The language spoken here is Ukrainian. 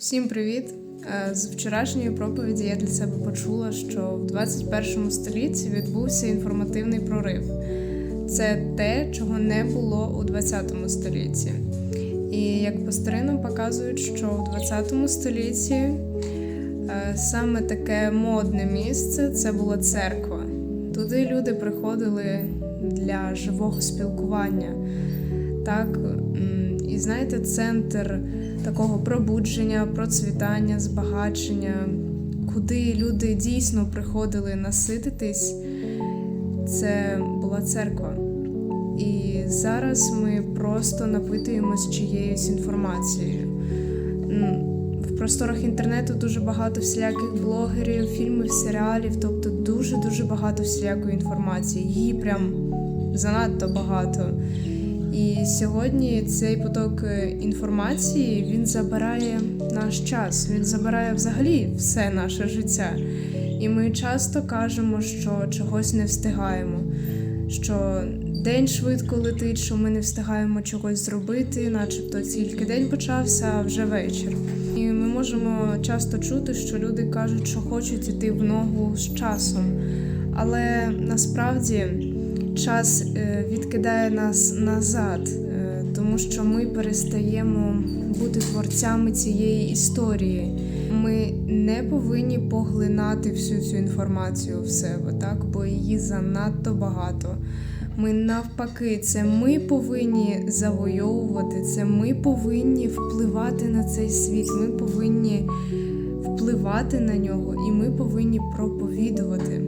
Всім привіт! Е, З вчорашньої проповіді я для себе почула, що в 21 столітті відбувся інформативний прорив. Це те, чого не було у 20 столітті. І як по старинам показують, що в 20 столітті е, саме таке модне місце це була церква. Туди люди приходили для живого спілкування. Так, знаєте, центр такого пробудження, процвітання, збагачення, куди люди дійсно приходили насититись, це була церква. І зараз ми просто напитуємось чиєюсь інформацією. В просторах інтернету дуже багато всіляких блогерів, фільмів, серіалів, тобто дуже-дуже багато всілякої інформації. Її прям занадто багато. І сьогодні цей поток е, інформації він забирає наш час, він забирає взагалі все наше життя. І ми часто кажемо, що чогось не встигаємо, що день швидко летить, що ми не встигаємо чогось зробити, начебто тільки день почався, а вже вечір. І ми можемо часто чути, що люди кажуть, що хочуть іти в ногу з часом. Але насправді час е, відкидає нас назад, е, тому що ми перестаємо бути творцями цієї історії. Ми не повинні поглинати всю цю інформацію в себе, так бо її занадто багато. Ми навпаки, це ми повинні завойовувати, це ми повинні впливати на цей світ. Ми повинні впливати на нього, і ми повинні проповідувати.